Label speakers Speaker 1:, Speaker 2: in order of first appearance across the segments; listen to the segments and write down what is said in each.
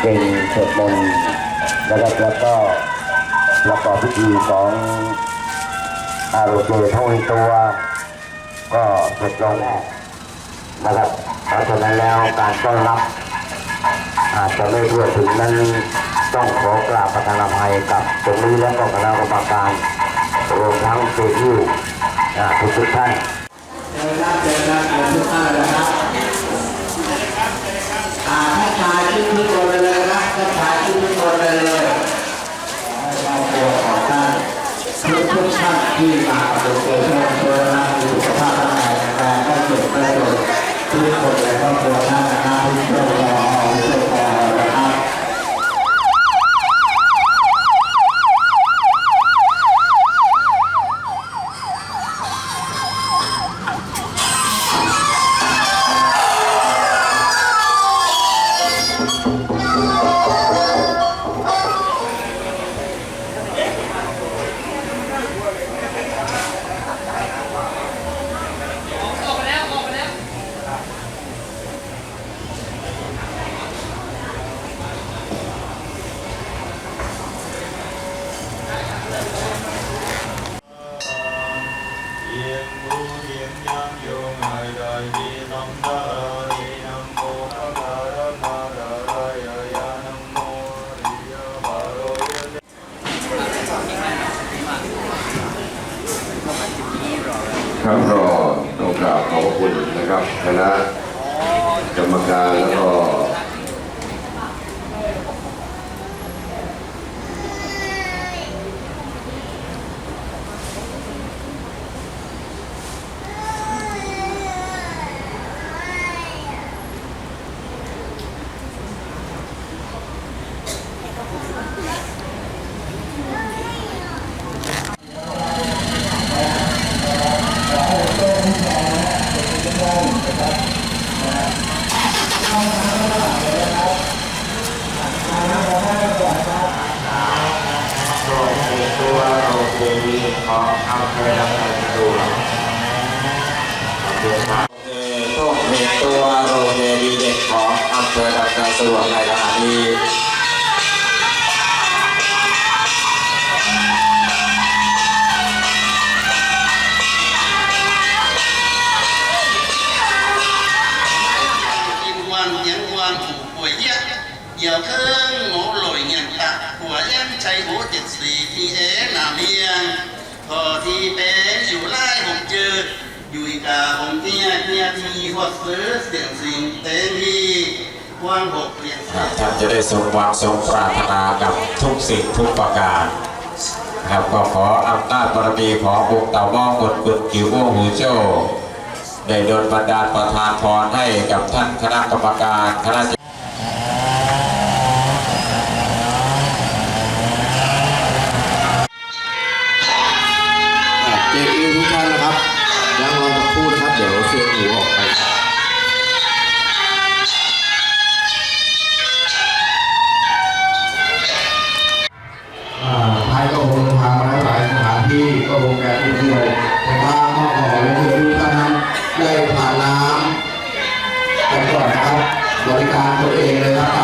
Speaker 1: เก่งสวดมนต์นะครับแล้วก็ประกอบพิธีของอาโรเจทั้งตัว ก็เสร็จลงนะครับเพราะฉะนั้นแล้วการต้อนรับ อาจจะไม่ทั่วถึงนั้นต้องขอกราบประทานภัยกับตรงนี้และก็คณะกรรมการรวมทั้งเจ้าที่ทุกทุกๆท่าน
Speaker 2: เชิญครับเชิญครับทุกท่านนะครับ อ่าถ้าชายทุกทุกคนเลยนะครับถ้าชายทุกทุกคนเลยเลยขอให้ครอบครัวของท่านทุกท่านที่มาประสบเจอเจอนะมีสุขภา ครับก็ต้องกราบขอบคุณนะครับคณะกรรมการแล้วก็
Speaker 3: ต้องเห็นตัวโรงเรียนดีเด็กของอำเภ สะดวกในขณะนี้เดี่ยวเค
Speaker 4: รื่องหมูลอยเงียตักหัวยังใจหูเจ็ดสี่ที่เอ๋นาเมียงพอที่เป็นอยู่ไล่
Speaker 5: ผมเจออยู่กาผมเตี้ยเตี้ยที่หดซื้อเสียงสิงเต็มที่ tia thì hoặc sứ xiển xình tế đi quan hộp liền
Speaker 4: ท่านจะได้สมหวังสมปรารถนากับทุกสิ่งทุกประการครับก็ขออำนาจบารมีขององค์เต่าม่องกดกดกิวโอหูโจ้ได้โดนบันดาลประทานพรให้กับท่านคณะกรรมการคณะ
Speaker 2: บริการตัวเองเลยครับ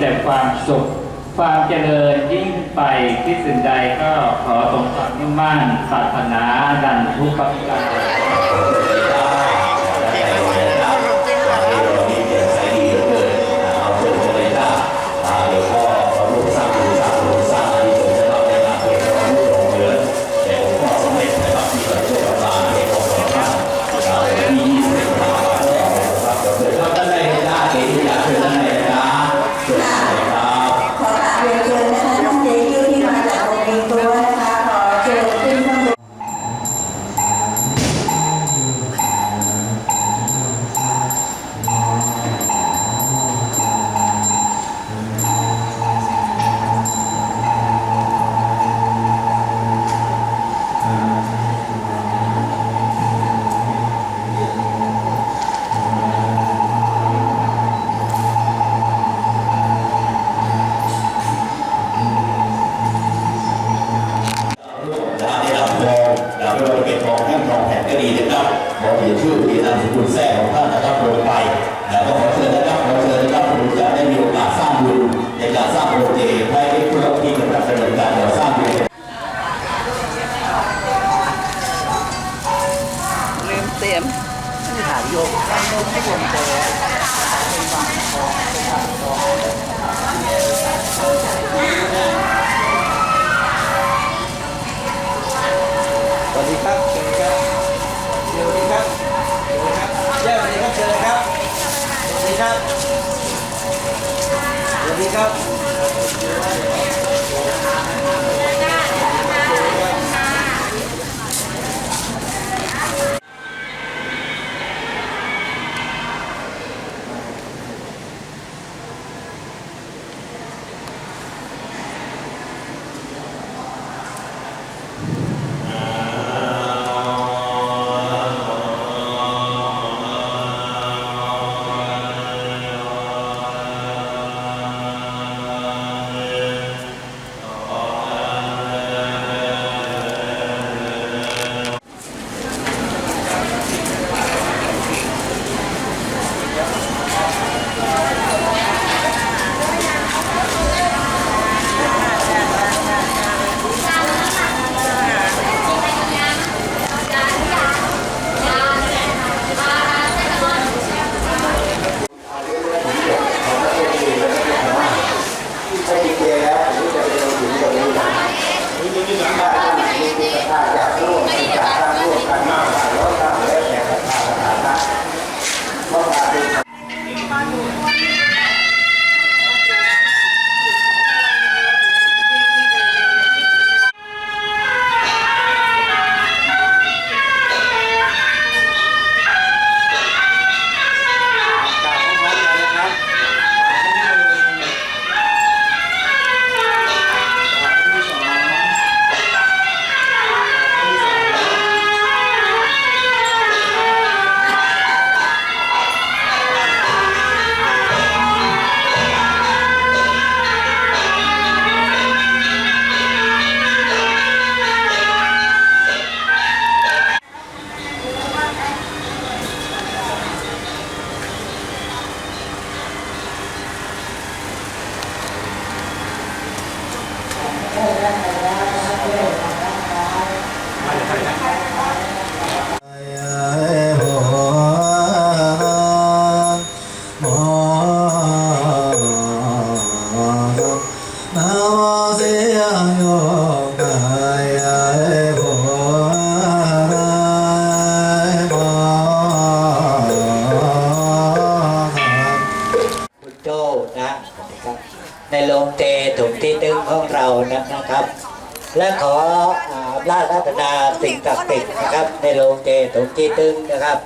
Speaker 2: แต่ความสุข ความเจริญยิ่งไปที่สิ่งใดก็ขอตรงความมุ่งมั่นปรารถนาดันทุกประการ ดีนะครับขอเปลี่ยนชื่อเปลี่ยนนามส
Speaker 6: กุลแท้ของท่านนะครับลงไปแล้วก็ขอเชิญนะครับขอเชิญนะครับผมจะได้มีโอกาสสร้างบุญในการสร้างโปร
Speaker 2: เจกต์ให้ผู้รับที่กำลังดำเนินการก่อสร้างบุญลืมเตรียมถ่ายโยกให้โยกให้
Speaker 7: ผมเจอ คุ ในโรงเจถุงที่ตึงของเรานะครับ และขออาราชรัตนาสิ่งศักดิ์สิทธิ์นะครับ ในโรงเจถุงที่ตึงนะครับ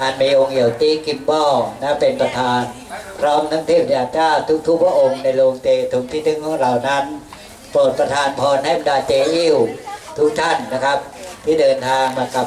Speaker 7: อันมีองค์เหยี่ยวตีกิมบอลนะเป็นประธาน พร้อมทั้งเทพยาเจ้าทุกๆพระองค์ในโรงเจถุงที่ตึงของเรานั้นโปรดประทานพรให้บรรดาเจอิ้วทุกท่านนะครับ ที่เดินทางมากับ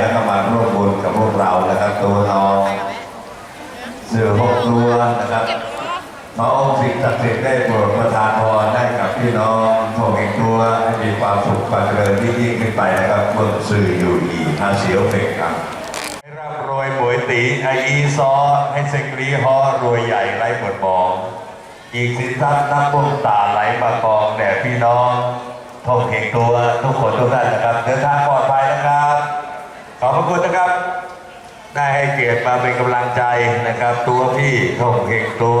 Speaker 3: แล้วก็มาร่วมบุญกับพวกเรานะครับ ตัวน้องเสือหกตัวนะครับพระองค์สิ่งศักดิ์สิทธิ์ได้โปรดประทานพรได้กับพี่น้องพวกเองตัวให้มีความสุขความเจริญที่ยิ่งขึ้นไปนะครับเบิ่งสื่ออยู่ดีอาเสียวเพ่งครับให้ร่ำรวยป่วยตีไอาอีซอให้เซกรีฮอรวยใหญ่ไร้หมดมองอีกสินทรัพย์นับบุญตาไหลมากองแด่พี่น้องพวกเองตัวทุกคนทุกท่านนะครับเดินทางปลอดภัยนะครับ ขอบพระคุณนะครับได้ให้เกียรติมาเป็นกำลังใจนะครับ ตัวพี่ท่อง
Speaker 8: เฮงตัว